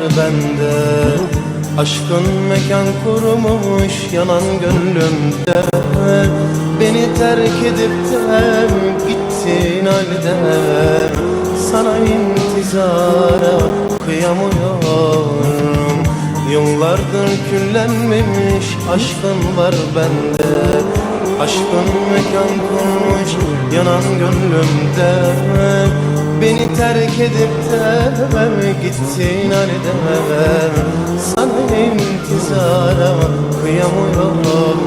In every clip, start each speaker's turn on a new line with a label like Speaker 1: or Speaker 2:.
Speaker 1: bende. Aşkın mekan kurumuş yanan gönlümde. Beni terk edip de gittin halde. Sana intizara kıyamıyorum. Yıllardır küllenmemiş aşkın var bende. Aşkın mekan kurmuş yanan gönlümde. Beni terk edip de gittin halde Sana intizara kıyamıyorum.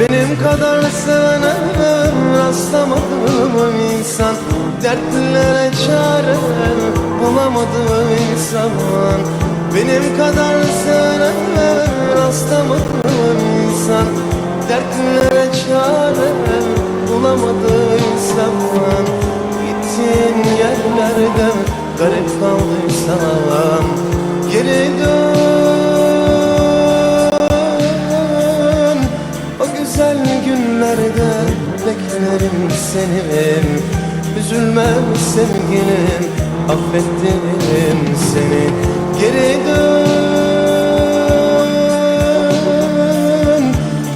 Speaker 1: Benim kadar sevene rastlamadım insan. Dertlere çare bulamadım insan Benim kadar sevene rastlamadım insan. Dertlere çare bulamadım insan. Gittiğin yerlerde garip kaldıysan Geri dön. O güzel günlerde beklerim seni Üzülme sevgilim affettim seni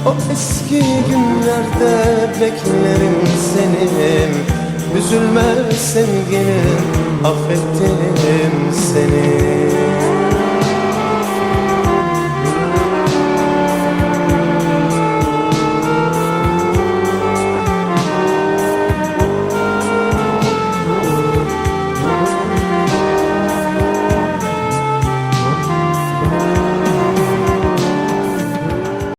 Speaker 1: O eski günlerde beklerim seni Üzülme sevgilim affettim seni